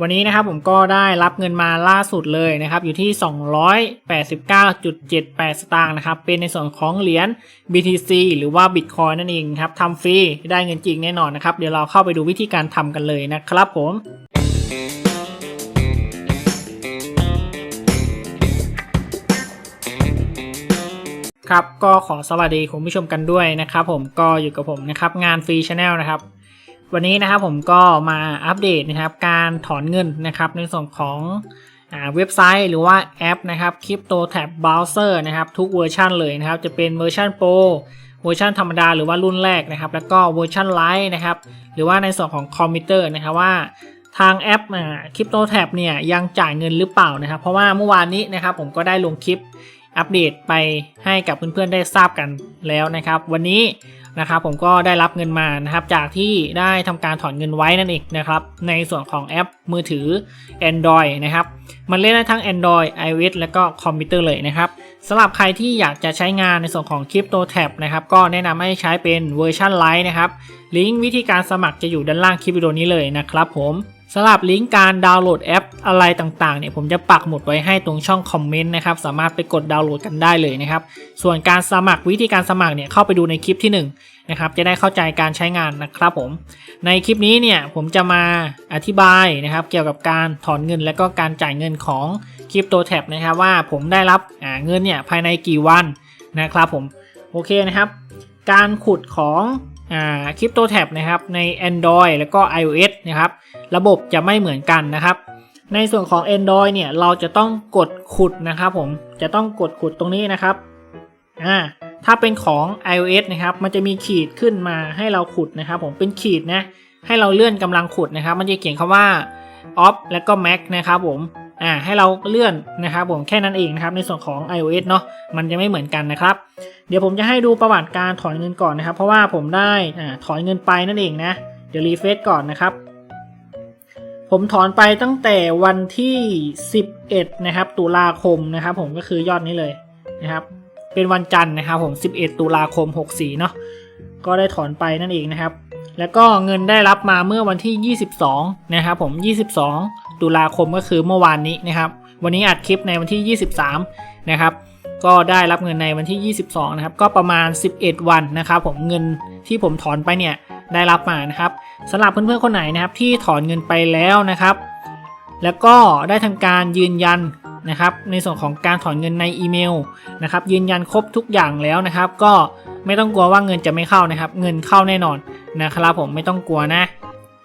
วันนี้นะครับผมก็ได้รับเงินมาล่าสุดเลยนะครับ อยู่ที่ 289.78 สตางค์นะครับ เป็นในส่วนของเหรียญ BTC หรือว่า Bitcoin นั่นเองครับทำฟรีได้เงินจริงแน่นอนนะครับ เดี๋ยวเราเข้าไปดูวิธีการทำกันเลยนะครับผมครับก็ขอสวัสดีคุณผู้ชมกันด้วยนะครับผมก็อยู่กับผมนะครับงานฟรีชาแนลนะครับ วันนี้นะครับผมก็มาอัปเดตนะครับการถอนเงินนะครับในส่วนของเว็บไซต์หรือว่าแอปนะครับ Crypto Tab Browser นะครับทุกเวอร์ชันเลยนะครับจะเป็นเวอร์ชัน Pro เวอร์ชันธรรมดาหรือว่ารุ่นแรกนะครับแล้วก็เวอร์ชันไลท์นะครับหรือว่าในส่วนของคอมพิวเตอร์นะครับว่าทางแอปอ่า Crypto Tab เนี่ยยังจ่ายเงินหรือเปล่านะครับ เพราะว่าเมื่อวานนี้นะครับผมก็ได้ลงคลิปอัปเดตไปให้กับเพื่อนๆได้ทราบกันแล้วนะครับ วันนี้ นะครับผมก็ได้รับเงินมานะครับจากที่ได้ทำการถอนเงินไว้นั่นเองนะครับในส่วนของแอปมือถือ Android นะครับมันเล่นได้ทั้ง Android iOS และก็คอมพิวเตอร์เลยนะครับสำหรับใครที่อยากจะใช้งานในส่วนของ Crypto Tab นะครับก็แนะนำให้ใช้เป็นเวอร์ชันไลท์นะครับลิงก์วิธีการสมัครจะอยู่ด้านล่างคลิปวิดีโอนี้เลยนะครับผม สำหรับลิงก์การดาวน์โหลดแอปอะไรต่างๆเนี่ยผมจะปักหมุดไว้ให้ตรงช่องคอมเมนต์นะครับสามารถไปกดดาวน์โหลดกันได้เลยนะครับส่วนการสมัครวิธีการสมัครเนี่ยเข้าไปดูในคลิปที่หนึ่งนะครับจะได้เข้าใจการใช้งานนะครับผม ในคลิปนี้เนี่ยผมจะมาอธิบายนะครับเกี่ยวกับการถอนเงิน และก็การจ่ายเงินของคริปโตแท็บนะครับว่าผมได้รับเงินเนี่ยภายในกี่วันนะครับผมโอเคนะครับ การขุดของ คริปโตแท็บนะครับใน Android แล้วก็ iOS นะครับระบบจะไม่เหมือนกันนะครับ ในส่วนของ Android เนี่ยเราจะต้องกดขุดนะครับผมจะต้องกดขุดตรงนี้นะครับอ่าถ้าเป็นของ iOS นะครับมันจะมีขีดขึ้นมาให้เราขุดนะครับ ผมเป็นขีดนะให้เราเลื่อนกำลังขุดนะครับ มันจะเขียนคำว่า off แล้วก็ max นะครับผม อ่าให้เราเลื่อนนะครับผมแค่นั้นเองนะครับในส่วนของ iOS เนาะมันจะไม่เหมือนกันนะครับเดี๋ยวผมจะให้ดูประวัติการถอนเงินก่อนนะครับ เพราะว่าผมได้อ่าถอนเงินไปนั่นเองนะเดี๋ยวรีเฟซก่อนนะครับ ผมถอนไปตั้งแต่วันที่ 11 นะครับ ตุลาคมนะครับ ผมก็คือยอดนี้เลยนะครับ เป็นวันจันทร์นะครับ ผม 11 ตุลาคม 64 เนาะก็ได้ถอนไปนั่นเองนะครับ แล้วก็เงินได้รับมาเมื่อวันที่ 22 นะครับ ผม 22 ตุลาคมก็คือเมื่อวานนี้นะครับ วันนี้อัดคลิปในวันที่ 23 นะครับ ก็ได้รับเงินในวันที่ 22 นะครับ ก็ประมาณ 11 วันนะครับ ผมเงินที่ผมถอนไปเนี่ยได้รับมานะครับสำหรับเพื่อนๆคนไหนนะครับ ที่ถอนเงินไปแล้วนะครับ แล้วก็ได้ทำการยืนยันนะครับ ในส่วนของการถอนเงินในอีเมลนะครับ ยืนยันครบทุกอย่างแล้วนะครับ ก็ไม่ต้องกลัวว่าเงินจะไม่เข้านะครับ เงินเข้าแน่นอนนะครับ ผมไม่ต้องกลัวนะ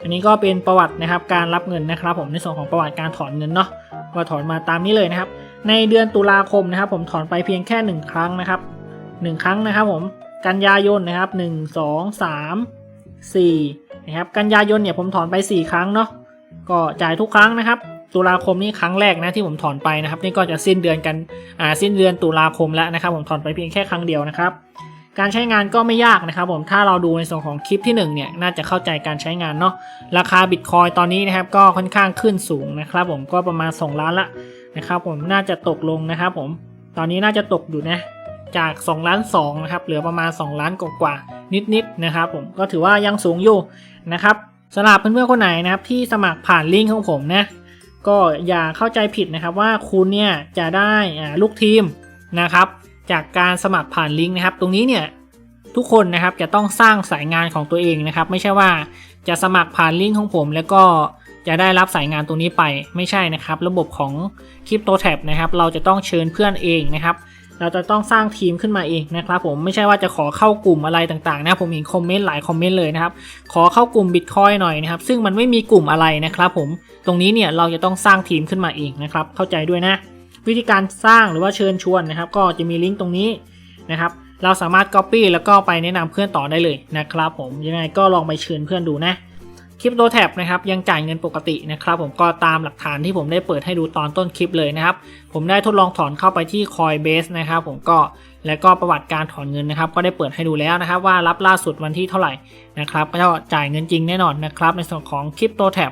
อันนี้ก็เป็นประวัตินะครับการรับเงินนะครับ ผมในส่วนของประวัติการถอนเงินเนาะก็ถอนมาตามนี้เลยนะครับ ในเดือนตุลาคมนะครับ ผมถอนไปเพียงแค่หนึ่งครั้งนะครับหนึ่งครั้งนะครับ ผมกันยายนนะครับหนึ่งสองสามสี่นะครับกันยายนเนี่ยผมถอนไปสี่ครั้งเนาะก็จ่ายทุกครั้งนะครับ ตุลาคมนี่ครั้งแรกนะที่ผมถอนไปนะครับ นี่ก็จะสิ้นเดือนกันอ่าสิ้นเดือนตุลาคมแล้วนะครับ ผมถอนไปเพียงแค่ครั้งเดียวนะครับ การใช้งานก็ไม่ยากนะครับผมถ้าเราดูในส่วนของคลิปที่1เนี่ยน่าจะเข้าใจการใช้งานเนาะราคาบิตคอยตอนนี้นะครับก็ค่อนข้างขึ้นสูงนะครับผมก็ประมาณ 2 ล้านละนะครับผมน่าจะตกลงนะครับผมตอนนี้น่าจะตกอยู่นะจาก2ล้าน2นะครับเหลือประมาณ 2 ล้านกว่าๆนิดๆนะครับผมก็ถือว่ายังสูงอยู่นะครับสำหรับเพื่อนๆคนไหนนะครับที่สมัครผ่านลิงก์ของผมนะก็อย่าเข้าใจผิดนะครับว่าคุณเนี่ยจะได้ลูกทีมนะครับ จากการสมัครผ่านลิงก์นะครับ ตรงนี้เนี่ยทุกคนนะครับจะต้องสร้างสายงานของตัวเองนะครับ ไม่ใช่ว่าจะสมัครผ่านลิงก์ของผม แล้วก็จะได้รับสายงานตรงนี้ไปไม่ใช่นะครับ ระบบของ Crypto Tab นะครับเราจะต้องเชิญเพื่อนเองนะครับ เราจะต้องสร้างทีมขึ้นมาเองนะครับ ผมไม่ใช่ว่าจะขอเข้ากลุ่มอะไรต่างๆนะผมเห็นคอมเมนต์หลายคอมเมนต์เลยนะครับ ขอเข้ากลุ่ม Bitcoin หน่อยนะครับซึ่งมันไม่มีกลุ่มอะไรนะครับ ผมตรงนี้เนี่ยเราจะต้องสร้างทีมขึ้นมาเองนะครับ เข้าใจด้วยนะ วิธีการสร้างหรือว่าเชิญชวนนะครับ ก็จะมีลิงก์ตรงนี้นะครับ เราสามารถ Copy แล้วก็ไปแนะนำเพื่อนต่อได้เลยนะครับผมยังไงก็ลองไปเชิญเพื่อนดูนะคลิปโตแท็บนะครับยังจ่ายเงินปกตินะครับผมก็ตามหลักฐานที่ผมได้เปิดให้ดูตอนต้นคลิปเลยนะครับ ผมได้ทดลองถอนเข้าไปที่ Coinbase นะครับผมก็แล้วก็ประวัติการถอนเงินนะครับ ก็ได้เปิดให้ดูแล้วนะครับ ว่ารับล่าสุดวันที่เท่าไหร่นะครับก็จ่ายเงินจริงแน่นอนนะครับในส่วนของคลิปโตแท็บ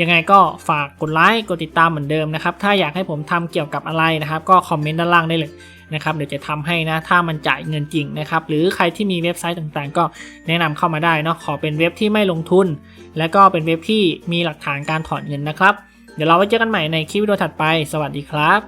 ยังไงก็ฝากกดไลค์กดติดตามเหมือนเดิมนะครับ ถ้าอยากให้ผมทำเกี่ยวกับอะไรนะครับ ก็คอมเมนต์ด้านล่างได้เลยนะครับเดี๋ยวจะทำให้นะถ้ามันจ่ายเงินจริงนะครับหรือใครที่มีเว็บไซต์ต่างๆ ก็แนะนำเข้ามาได้เนาะขอเป็นเว็บที่ไม่ลงทุน และก็เป็นเว็บที่มีหลักฐานการถอนเงินนะครับ เดี๋ยวเราไว้เจอกันใหม่ในคลิปวิดีโอถัดไป สวัสดีครับ